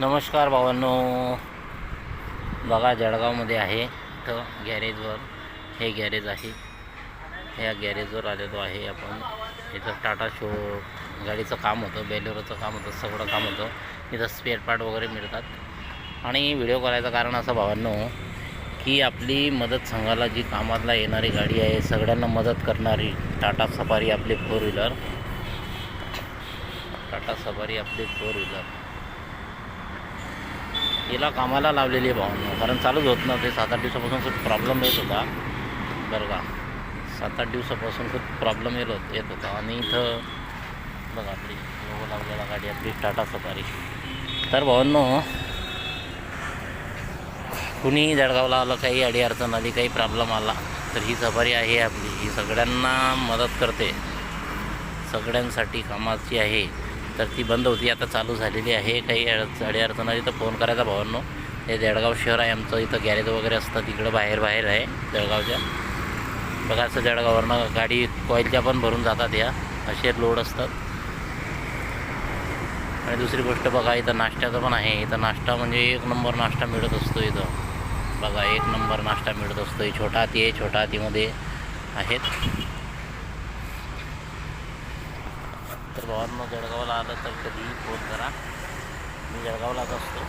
नमस्कार भावांनो. बघा जळगावमध्ये आहे इथं गॅरेजवर. हे गॅरेज आहे. ह्या गॅरेजवर आलेलो आहे आपण. इथं टाटा शो गाडीचं काम होतं बेलेरोचं काम होतं सगळं काम होतं. इथं स्पेअर पार्ट वगैरे मिळतात. आणि व्हिडिओ करायचं कारण असं भावांनो की आपली मदत संघाला जी कामाला येणारी गाडी आहे सगळ्यांना मदत करणारी टाटा सफारी आपली फोर व्हीलर टाटा सफारी आपली फोर व्हीलर हिला कामाला लावलेली आहे भावांनो कारण चालूच होत ना ते सात आठ दिवसापासून खूप प्रॉब्लेम येत होता. बरं का. सात आठ दिवसापासून खूप प्रॉब्लेम येत होत येत होता. आणि इथं बघा आपली लोगो लावलेला गाडी आपली टाटा सफारी तर भावांनो कुणी जळगावला आलं काही अडी अडचण आली काही प्रॉब्लेम आला तर ही सफारी आहे आपली. ही सगळ्यांना मदत करते. सगळ्यांसाठी कामाची आहे. तर ती बंद होती आता चालू झालेली आहे. काही अडी अडचण आली तर फोन करायचा भावांनो. हे जळगाव शहर आहे आमचं. इथं गॅरेज वगैरे असतं तिकडं बाहेर बाहेर आहे जळगावच्या बघा असं जळगाववरनं गाडी कॉईलच्या पण भरून जातात या. असे लोड असतात. आणि दुसरी गोष्ट बघा इथं नाश्त्याचं पण आहे. इथं नाश्ता म्हणजे एक नंबर नाश्ता मिळत असतो इथं. बघा एक नंबर नाश्ता मिळत असतो छोटा हाती आहे छोटा हातीमध्ये आहेत. तर भावांना जळगावला आलं तर कधीही फोन करा. मी जळगावलाच असतो.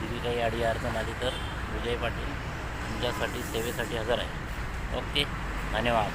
तिथे काही अडी अडचण आली तर विजय पाटील तुमच्यासाठी सेवेसाठी हजर आहे. ओके धन्यवाद.